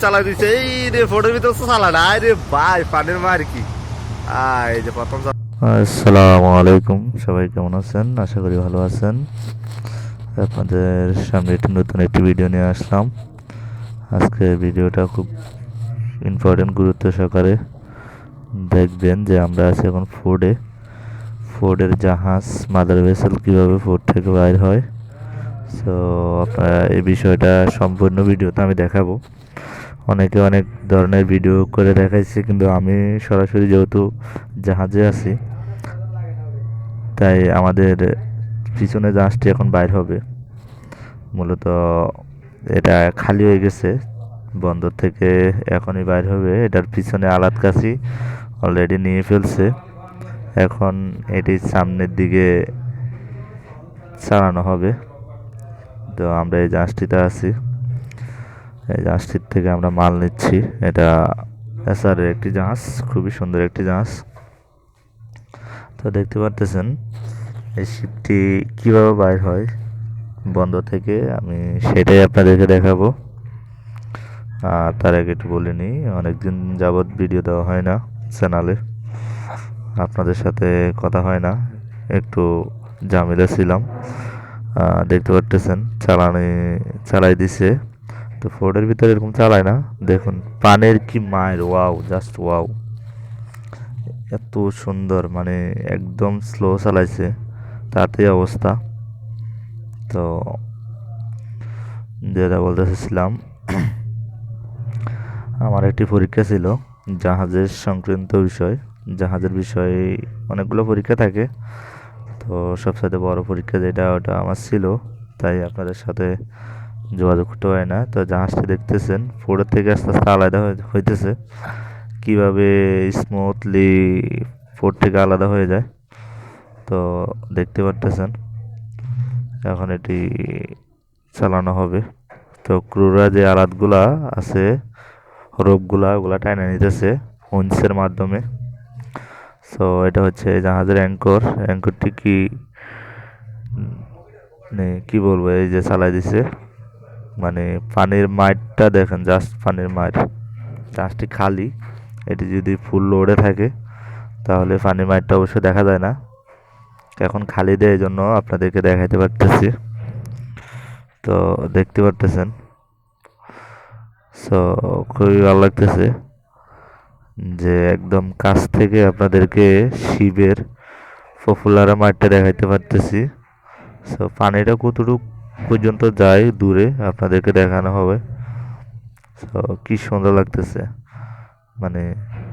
চালাই দিছে। এই রে ফটোর ভিতর চালা না। রে ভাই, পানির মার কি? এই যে প্রথম চালা- আসসালামু আলাইকুম। সবাই কেমন আছেন? আশা করি ভালো আছেন। আপনাদের সামনে একটি নতুন একটি ভিডিও নিয়ে আসলাম। আজকে ভিডিওটা খুব ইম্পর্টেন্ট গুরুত্ব সহকারে দেখবেন যে আমরা আছি এখন ফোর্ডে ফোর্ডের জাহাজ মাদার ভেসেল কীভাবে ফোর্ড থেকে বাইর হয়। সো আপনারা এই বিষয়টা সম্পূর্ণ ভিডিওতে আমি দেখাবো। অনেকে অনেক ধরনের ভিডিও করে দেখাইছে, কিন্তু আমি সরাসরি যেহেতু জাহাজে আছি, তাই আমাদের পিছনে জাহাজটি এখন বাইর হবে। মূলত এটা খালি হয়ে গেছে, বন্দর থেকে এখনই বাইর হবে। এটার পিছনে আলাদ কাছি অলরেডি নিয়ে ফেলছে। এখন এটি সামনের দিকে চালানো হবে। তো আমরা এই জাহাজটিতে আছি। এই জাহাজটির থেকে আমরা মাল নিচ্ছি। এটা এসআরের একটি জাহাজ, খুবই সুন্দর একটি জাহাজ। তো দেখতে পারতেছেন, এই শিপটি কীভাবে বাইর হয় বন্ধ থেকে আমি সেটাই আপনাদেরকে দেখাবো। আর তার আগে একটু বলে নিই, অনেকদিন যাবৎ ভিডিও দেওয়া হয় না চ্যানেলে। আপনাদের সাথে কথা হয় না, একটু ঝামেলা ছিলাম। দেখতে পারতেছেন, চালানি চালাই দিছে। তো ফোর্ডের ভিতরে এরকম চালায় না? দেখুন, পানের কি মায়ের, ওয়াও, জাস্ট ওয়াও। এত সুন্দর মানে একদম স্লো চালাইছে তাতে অবস্থা। তো যেটা বলতে চাইছিলাম আমার একটি পরীক্ষা ছিল জাহাজের সংক্রান্ত বিষয়। জাহাজের বিষয়ে অনেকগুলো পরীক্ষা থাকে। তো সবসাথে বড় পরীক্ষা যেটা, ওটা আমার ছিল। তাই আপনাদের সাথে যোগাযোগ করতে হয় না। তো জাহাজটি দেখতেছেন ফোর্ডের থেকে আস্তে আস্তে আলাদা হইতেছে। কীভাবে স্মুথলি ফোর থেকে আলাদা হয়ে যায়, তো দেখতে পারতেছেন। এখন এটি চালানো হবে। তো ক্রুরা যে আলাদগুলা আছে, রোপগুলা, ওগুলা টাইনে নিতেছে হুইন্সের মাধ্যমে। সো এটা হচ্ছে জাহাজের অ্যাঙ্কর অ্যাঙ্করটি কি কি বলব, এই যে চালাই দিছে। মানে পানির মাইটটা দেখেন জাস্ট পানির মাইট। জাহাজটি খালি। এটি যদি ফুল লোডে থাকে, তাহলে পানির মাইটটা অবশ্য দেখা যায় না। এখন খালি দেয় এই জন্য আপনাদেরকে দেখাইতে পারতেছি। তো দেখতে পারতেছেন। সো খুবই ভালো লাগতেছে যে একদম কাছ থেকে আপনাদেরকে শিবের পপুলার মাঠটা দেখাইতে পারতেছি। সো পানিটা কতটুকু পর্যন্ত যায় দূরে আপনাদেরকে দেখানো হবে। সো কি সুন্দর লাগতেছে। মানে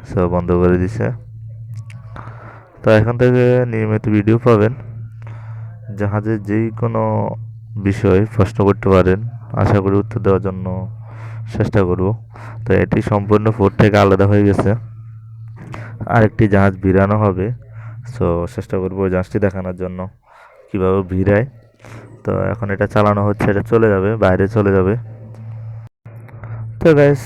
সব বন্ধ করে দিছে। তো এখান থেকে নিয়মিত ভিডিও পাবেন। জাহাজের যেই কোনো বিষয় প্রশ্ন করতে পারেন। আশা করি উত্তর দেওয়ার জন্য চেষ্টা করব। তো এটি সম্পূর্ণ ফোর থেকে আলাদা হয়ে গেছে। আরেকটি জাহাজ ভিড়ানো হবে। সো চেষ্টা করব জাহাজটি দেখানোর জন্য। কীভাবে ভিড়ায়। তো এখন এটা চালানো হচ্ছে, এটা চলে যাবে, বাইরে চলে যাবে। তো গাইস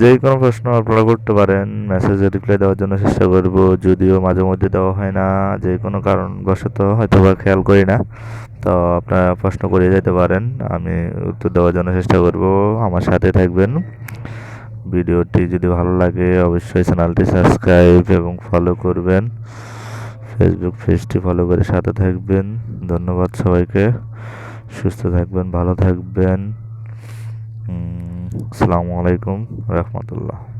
যে কোনো প্রশ্ন আপনারা করতে পারেন মেসেজে রিপ্লাই দেওয়ার জন্য চেষ্টা করব, যদিও মাঝে মধ্যে দেওয়া হয় না, যে কোনো কারণবশত হয়তো বা খেয়াল করি না। তো আপনারা প্রশ্ন করে যেতে পারেন, আমি উত্তর দেওয়ার জন্য চেষ্টা করব। আমার সাথে থাকবেন। ভিডিওটি যদি ভালো লাগে, অবশ্যই চ্যানেলটি সাবস্ক্রাইব এবং ফলো করবেন। ফেসবুক পেজটি ফলো করে সাথে থাকবেন। ধন্যবাদ সবাইকে। সুস্থ থাকবেন, ভালো থাকবেন। আসসালামু আলাইকুম, রহমতুল্লাহ।